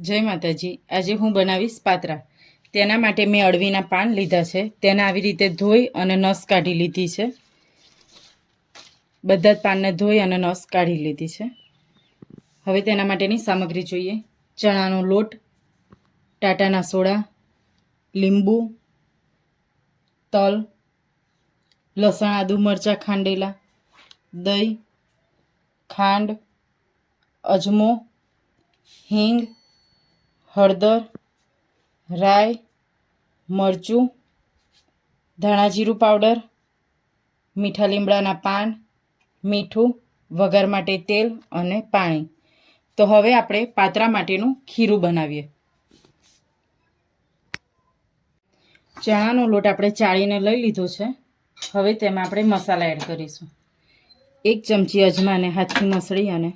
જય માતાજી. આજે હું બનાવીશ પાતરા. તેના માટે મેં અળવીના પાન લીધા છે. તેને આવી રીતે ધોઈ અને નસ કાઢી લીધી છે. બધા જ પાનને ધોઈ અને નસ કાઢી લીધી છે. હવે તેના માટેની સામગ્રી જોઈએ. ચણાનો લોટ, ટાટાના સોડા, લીંબુ, તલ, લસણ, આદુ, મરચાં, ખાંડેલા, દહીં, ખાંડ, અજમો, હિંગ હળદર, રાઈ, મરચું ધાણા જીરું પાવડર, મીઠા લીમડાના પાન, મીઠું, વઘાર માટે તેલ અને પાણી. તો હવે આપણે પાતરા માટેનું ખીરું બનાવીએ. ચણાનો લોટ આપણે ચાળીને લઈ લીધો છે. હવે તેમાં આપણે મસાલા એડ કરીશું. એક ચમચી અજમાને હાથથી મસળી અને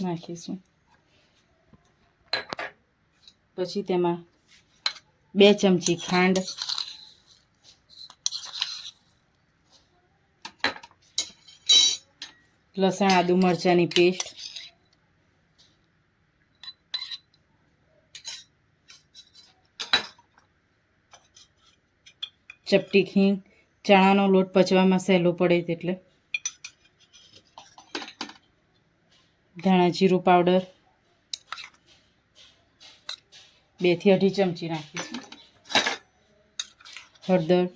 નાખીશું પછી તેમાં બે ચમચી ખાંડ. લસણ, આદુ, મરચાંની પેસ્ટ. ચપટી ખીંગ. ચણાનો લોટ પચવામાં સહેલો પડે એટલે ધાણા જીરું પાવડર. બેથી અઢી ચમચી નાખીશું. હળદર.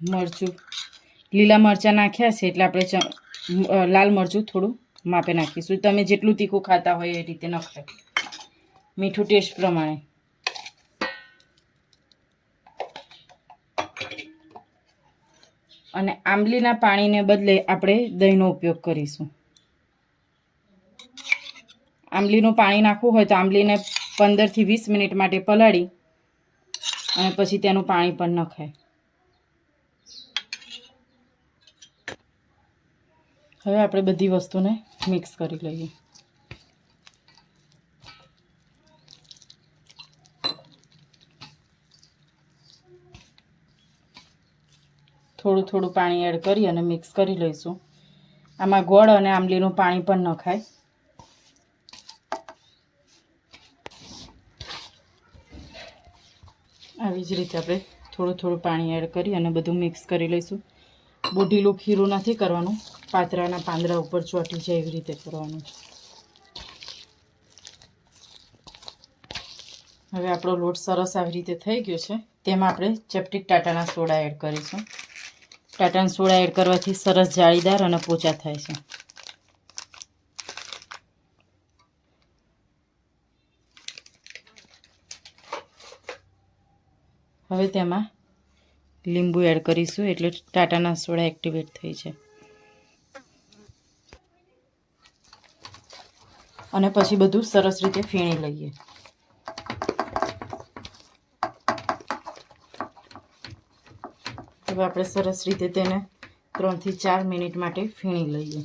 મરચું. લીલા મરચાં નાખ્યા છે એટલે આપણે લાલ મરચું થોડું માપે નાખીશું. તમે જેટલું તીખું ખાતા હોય એ રીતે નખાય મીઠું ટેસ્ટ પ્રમાણે. અને આંબલીના પાણીને બદલે આપણે દહીંનો ઉપયોગ કરીશું. આંબલીનું પાણી નાખવું હોય તો આંબલીને પંદરથી વીસ મિનિટ માટે પલાળી અને પછી તેનું પાણી પણ નખાય. હવે આપણે બધી વસ્તુને મિક્સ કરી લઈએ. થોડું થોડું પાણી એડ કરી અને મિક્સ કરી લઈશું. આમાં ગોળ અને આંબલીનું પાણી પણ નખાય. આવી જ રીતે આપણે થોડું થોડું પાણી એડ કરી અને બધું મિક્સ કરી લઈશું. બહુ ખીરું નથી કરવાનું. પાતરાના પાંદડા ઉપર ચોંટી જાય એવી રીતે કરવાનું હવે આપણો લોટ સરસ આવી રીતે થઈ ગયો છે. તેમાં આપણે ચપટી ટાટાના સોડા એડ કરીશું. ટાટાના સોડા એડ કરવાથી સરસ જાળીદાર અને પોચા થાય છે. હવે તેમાં લીંબુ એડ કરીશું એટલે ટાટાના સોડા એક્ટિવેટ થઈ છે. અને પછી બધું સરસ રીતે ફીણી લઈએ. હવે આપણે સરસ રીતે તેને ત્રણથી ચાર મિનિટ માટે ફીણી લઈએ.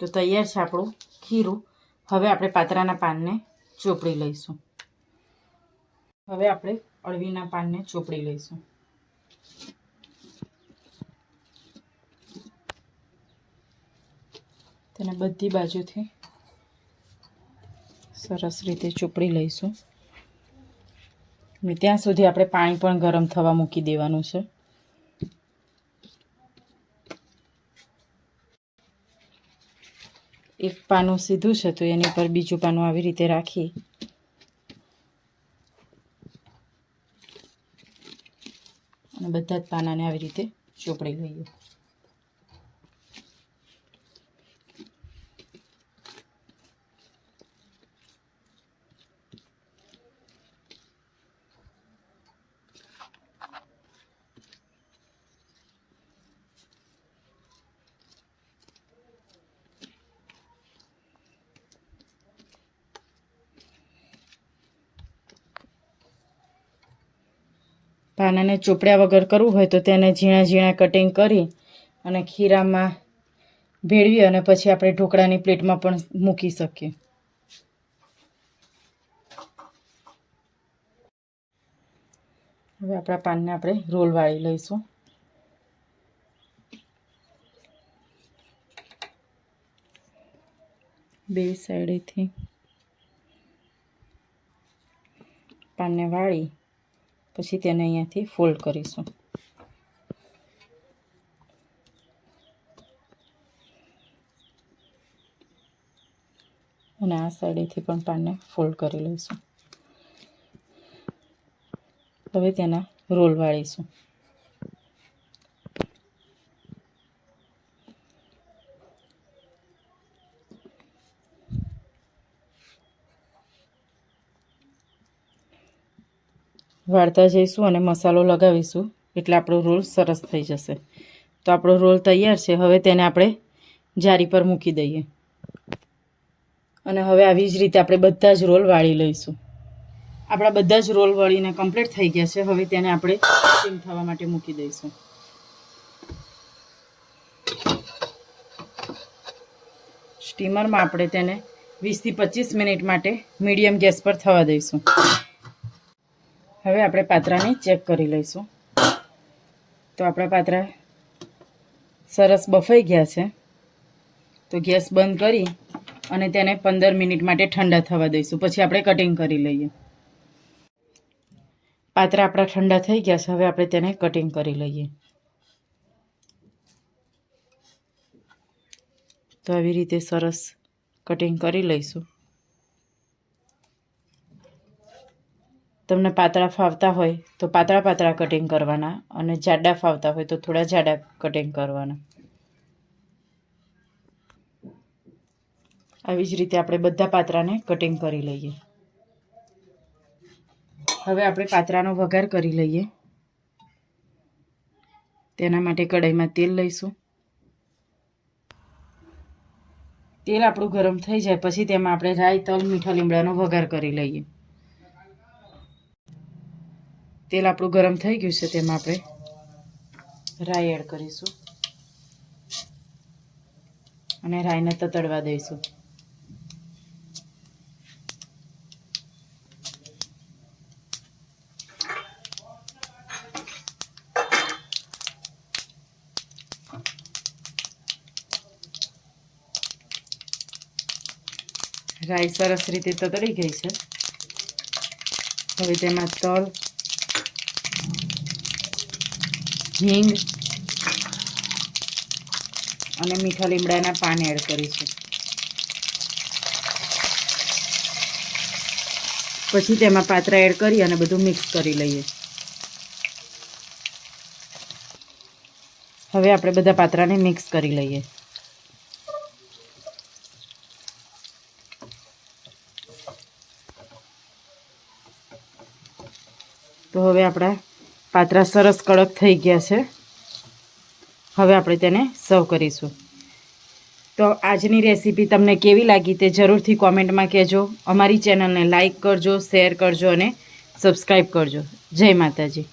તો તૈયાર છે આપણું ખીરું. હવે આપણે પાતરાના પાનને ચોપડી લઈશું. હવે આપણે અળવીના પાનને ચોપડી લઈશું. તેને બધી બાજુથી સરસ રીતે ચોપડી લઈશું. ને ત્યાં સુધી આપણે પાણી પણ ગરમ થવા મૂકી દેવાનું છે. એક પાનું સીધું છે, તો એની પર બીજું પાનું આવી રીતે રાખી. અને બધા જ પાનાને આવી રીતે ચોપડી લઈએ. પાનાને ચોપડ્યા વગર કરવું હોય તો તેને ઝીણા ઝીણા કટિંગ કરી અને ખીરામાં ભેળવી અને પછી આપણે ઢોકળાની પ્લેટમાં પણ મૂકી શકીએ. હવે આપણા પાનને આપણે રોલ વાળી લઈશું. બે સાઈડેથી પાનને વાળી પછી તેને અહીંયાથી ફોલ્ડ કરીશું. અને આ સાઈડેથી પણ પાનને ફોલ્ડ કરી લઈશું. હવે તેના રોલ વાળીશું. વાળતા જઈશું અને મસાલો લગાવીશું. એટલે આપણો રોલ સરસ થઈ જશે. તો આપણો રોલ તૈયાર છે. હવે તેને આપણે જારી પર મૂકી દઈએ. અને હવે આવી જ રીતે આપણે બધા જ રોલ વાળી લઈશું. આપણા બધા જ રોલ વળીને કમ્પ્લીટ થઈ ગયા છે. હવે તેને આપણે સ્ટીમ થવા માટે મૂકી દઈશું. સ્ટીમરમાં આપણે તેને વીસથી પચીસ મિનિટ માટે મીડિયમ ગેસ પર થવા દઈશું. હવે આપણે પાત્રાને ચેક કરી લઈશું. તો આપણા પાત્રા સરસ બફાઈ ગયા છે. તો ગેસ બંધ કરી અને તેને પંદર મિનિટ માટે ઠંડા થવા દઈશું. પછી આપણે કટિંગ કરી લઈએ. પાત્રા આપણા ઠંડા થઈ ગયા છે. હવે આપણે તેને કટિંગ કરી લઈએ. તો આવી રીતે સરસ કટિંગ કરી લઈશું. તમને પાતળા ફાવતા હોય તો પાતળા પાતળા કટિંગ કરવાના અને જાડા ફાવતા હોય તો થોડા જાડા કટિંગ કરવાના. આવી જ રીતે આપણે બધા પાત્રાને કટિંગ કરી લઈએ. હવે આપણે પાત્રાનો વઘાર કરી લઈએ. તેના માટે કઢાઈમાં તેલ લઈશું. તેલ આપણું ગરમ થઈ જાય, પછી તેમાં આપણે રાઈ, તલ, મીઠા લીમડાનો વઘાર કરી લઈએ. તેલ આપણું ગરમ થઈ ગયું છે, તેમાં આપણે રાઈ એડ કરીશું. અને રાઈને તતડવા દઈશું. રાઈ સરસ રીતે તતડી ગઈ છે. હવે તેમાં તલ હિંગ અને મીઠા લીમડાના પાન એડ કરીશું. પછી તેમાં પાત્રા એડ કરી અને બધું મિક્સ કરી લઈએ. હવે આપણે બધા પાત્રાને મિક્સ કરી લઈએ. તો હવે આપણા પાત્રા સરસ કડક થઈ ગયા છે. હવે આપણે તેને સર્વ કરીશું. તો આજની રેસીપી તમને કેવી લાગી તે જરૂરથી કોમેન્ટમાં કહેજો. અમારી ચેનલને લાઈક કરજો, શેર કરજો અને સબસ્ક્રાઈબ કરજો. જય માતાજી.